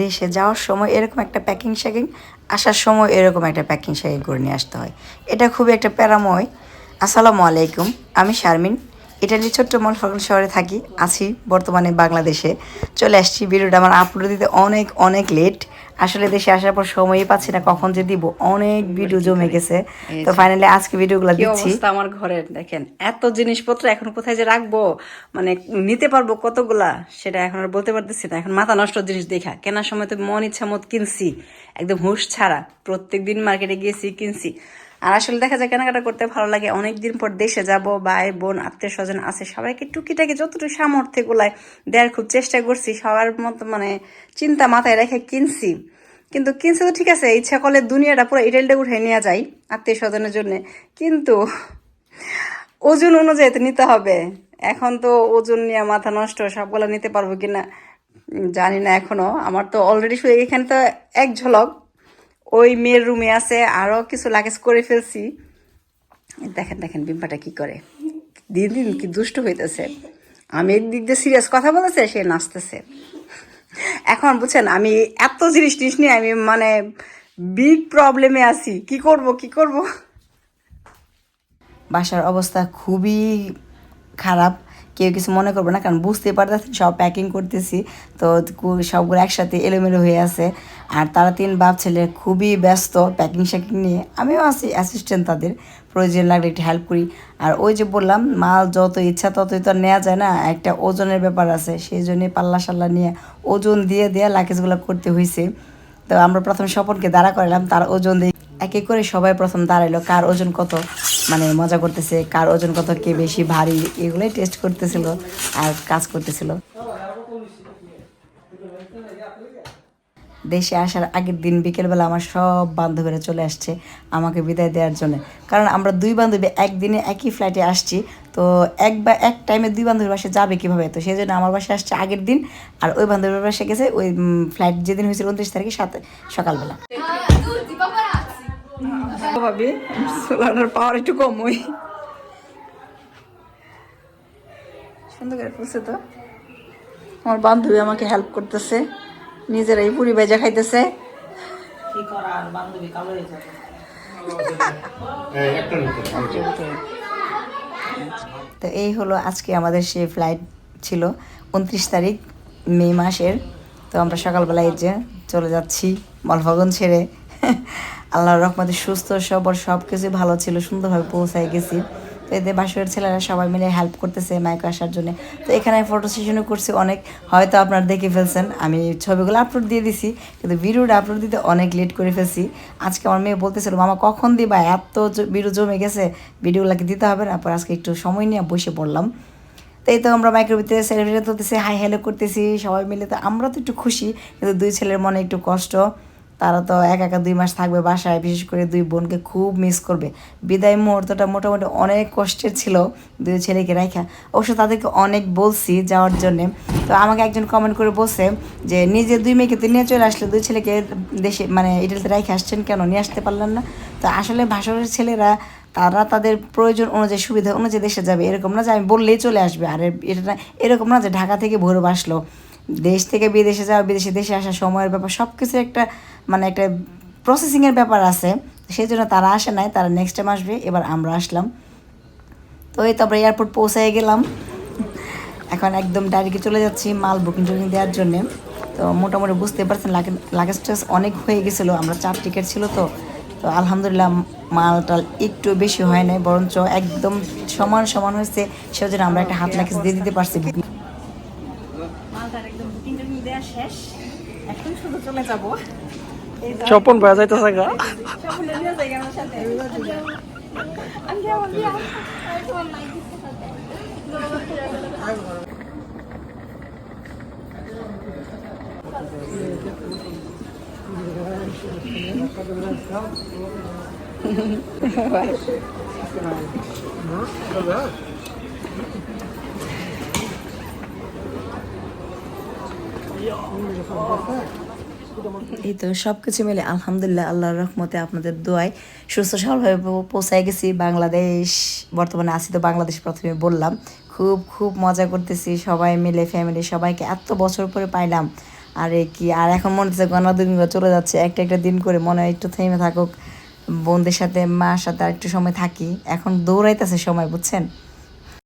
দেশে যাওয়ার সময় এরকম একটা প্যাকিং শ্যাকিং আসার সময় এরকম একটা প্যাকিং শ্যাকিং করে নিয়ে আসতে হয়। এটা খুবই একটা প্যারাময়। আসসালামু আলাইকুম, আমি শারমিন। ইটালির ছোট্ট মলফাগল শহরে থাকি, আছি বর্তমানে বাংলাদেশে। চলে আসছি ভিডিওটা আমার আপলোড দিতে অনেক অনেক লেট আসলে দেশে আসার পর সময়ই পাচ্ছি না কখন যে দিব? অনেক ভিডিও জমে গেছে। তো ফাইনালি আজকে ভিডিওগুলো দিচ্ছি। আমার ঘরের? দেখেন এত জিনিসপত্র এখন কোথায় যে রাখব? মানে নিতে পারব কতগুলা? সেটা এখন আর বলতে পারতেছি না। এখন মাথা নষ্ট জিনিস দেখা। কেনার সময় তো মন ইচ্ছা মত কিনছি। একদম হুঁশ ছাড়া। প্রত্যেক দিন মার্কেটে গিয়েছি কিনছি। আর আসলে দেখা যায় কেনাকাটা করতে ভালো লাগে। অনেক দিন পর দেশে যাব, ভাই, বোন আত্মীয় স্বজন আছে সবাইকে টুকিটাকি যতটুকু সামর্থ্য গুলায় দেওয়ার খুব চেষ্টা করছি, সবার মতো মানে চিন্তা মাথায় রেখে কিনছি। কিন্তু কিনছে তো ঠিক আছে, ইচ্ছা করলে দুনিয়াটা পুরো ইটালিটা উঠে নেওয়া যায় আত্মীয় স্বজনের জন্য। কিন্তু ওজন অনুযায়ী তো নিতে হবে। এখন তো ওজন নিয়ে মাথা নষ্ট, সবগুলো নিতে পারব কিনা জানি না এখনও। আমার তো অলরেডি শুয়ে এখানে তো এক ঝলক। ওই মেয়ের রুমে আছে আরও কিছু লাগেজ করে ফেলছি। দেখেন দেখেন, বিম্পাটা কি করে? দিন দিন কি দুষ্ট হইতেছে। আমি একদিক দিয়ে সিরিয়াস কথা বলেছে সে নাচতেছে। এখন বুঝছেন, আমি এত জিনিস টিনিস নিয়ে আমি মানে বিগ প্রবলেমে আছি। কি করব কি করব? বাসার অবস্থা খুবই খারাপ। কেউ কিছু মনে করবে না, কারণ বুঝতে পারতেছি সব প্যাকিং করতেছি। তো সবগুলো একসাথে এলোমেলো হয়ে আছে। আর তারা তিন বাপ ছেলে খুবই ব্যস্ত প্যাকিং শ্যাকিং নিয়ে। আমিও আছি অ্যাসিস্ট্যান্ট তাদের, প্রয়োজন লাগলে একটু হেল্প করি। আর ওই যে বললাম, মাল যত ইচ্ছা ততই তো নেওয়া যায় না, একটা ওজনের ব্যাপার আছে। সেই জন্যই পাল্লা সাল্লা নিয়ে ওজন দিয়ে দিয়ে লাকেজগুলো করতে হয়েছে তো আমরা প্রথম স্বপনকে দাঁড়া করালাম, তার ওজন দিয়ে এক করে সবাই প্রথম দাঁড়াইলো, কার ওজন কত। মানে মজা করতেছে, কার ওজন কত, কে বেশি ভারী, এগুলোই টেস্ট করতেছিল আর কাজ করতেছিল। দেশে আসার আগের দিন বিকেলবেলা আমার সব বান্ধবীরা চলে আসছে আমাকে বিদায় দেওয়ার জন্য। কারণ আমরা দুই বান্ধবী একদিনে একই ফ্লাইটে আসছি, তো এক বা এক টাইমে দুই বান্ধবীর বাসায় যাবে কীভাবে? তো সেই জন্য আমার বাসায় আসছে আগের দিন, আর ওই বান্ধবীর বাসায় গেছে ওই ফ্লাইট যেদিন হয়েছিল উনত্রিশ তারিখে সাত, সকালবেলা। ভাবি সোলারের পাওয়ার একটু কম ওই সুন্দর করে ফুলছে তো। আমার বান্ধবী আমাকে হেল্প করতেছে। নিজেরাই পুরি ভেজা খাইতেছে। তো এই হলো আজকে আমাদের সেই ফ্লাইট ছিল উনত্রিশ তারিখ মে মাসের। তো আমরা সকালবেলায় যে চলে যাচ্ছি মলফাগন ছেড়ে। আল্লাহর রহমতে সুস্থ সবর সব কিছু ভালো ছিল, সুন্দরভাবে পৌঁছায় গেছি। তো এদের বাসের ছেলেরা সবাই মিলে হেল্প করতেছে মাইকে আসার জন্য। তো এখানে ফটো সেশনও করছি অনেক, হয়তো আপনারা দেখে ফেলছেন। আমি ছবিগুলো আপলোড দিয়ে দিছি, কিন্তু ভিডিওটা আপলোড দিতে অনেক লেট করে ফেলছি। আজকে আমার মেয়ে বলতেছিল, মামা, কখন দিবা? এত ভিডিও জমে গেছে, ভিডিওগুলোকে দিতে হবে না। পর আজকে একটু সময় নিয়ে বসে পড়লাম। তো এই তো আমরা মাইক্রো ভিতরে সেলিব্রেট তুলতেছি হাই হ্যালো করতেছি, সবাই মিলে। তো আমরা তো একটু খুশি, কিন্তু দুই ছেলের মনে একটু কষ্ট। তারা তো এক একা দুই মাস থাকবে বাসায়, বিশেষ করে দুই বোনকে খুব মিস করবে। বিদায় মুহূর্তটা মোটামুটি অনেক কষ্টের ছিল দুই ছেলেকে রাখা অবশ্য তাদেরকে অনেক বলছি যাওয়ার জন্যে। তো আমাকে একজন কমেন্ট করে বলছে যে, নিজে দুই মেয়েকে তো নিয়ে চলে আসলে, দুই ছেলেকে দেশে মানে ইটালিতে রেখে আসছেন কেন? নিয়ে আসতে পারলেন না? তো আসলে ভাষণের ছেলেরা, তারা তাদের প্রয়োজন অনুযায়ী, সুবিধা অনুযায়ী দেশে যাবে, এরকম না যে আমি বললেই চলে আসবে। আর এটা এরকম না যে ঢাকা থেকে ভোরব আসলো। দেশ থেকে বিদেশে যাওয়া, বিদেশে দেশে আসা সময়ের ব্যাপার সব কিছুর একটা মানে একটা প্রসেসিংয়ের ব্যাপার আছে। সেই জন্য তারা আসে নাই, তারা নেক্সট টাইম আসবে, এবার আমরা আসলাম। তো এই তারপরে এয়ারপোর্ট পৌঁছায় গেলাম। এখন একদম ডাইরেক্টে চলে যাচ্ছি মাল বুকিং টুকিং দেওয়ার জন্যে। তো মোটামুটি বুঝতে পারছেন লাগেজ টাস অনেক হয়ে গেছিল, আমরা চার টিকিট ছিল তো। তো আলহামদুলিল্লাহ মালটাল একটু বেশি হয় নাই, বরঞ্চ একদম সমান সমান হয়েছে, সেজন্য আমরা একটা হাত লাগেজ দিয়ে দিতে পারছি মালটার একদম বুকিং টুকিং দেওয়া শেষ। এখন শুধু চলে যাব। স্বপন ভাই যাইতেছে গা নিয়ে যাই আমার সাথে এই তো সব কিছু মিলে আলহামদুলিল্লাহ, আল্লাহর রহমতে আপনাদের দোয়ায় সুস্থ সবলভাবে পৌঁছায় গেছি। বাংলাদেশ, বর্তমানে আছি তো বাংলাদেশ প্রথমে বললাম। খুব খুব মজা করতেছি সবাই মিলে ফ্যামিলি সবাইকে। এত বছর পরে পাইলাম। আরে কি, আর এখন মনে হচ্ছে দিনগুলো চলে যাচ্ছে। একটা একটা দিন করে মনে হয় একটু থেমে থাকুক। বোনদের সাথে, মার সাথে আর একটু সময় থাকি। এখন দৌড়াইতেছে সময়, বুঝছেন?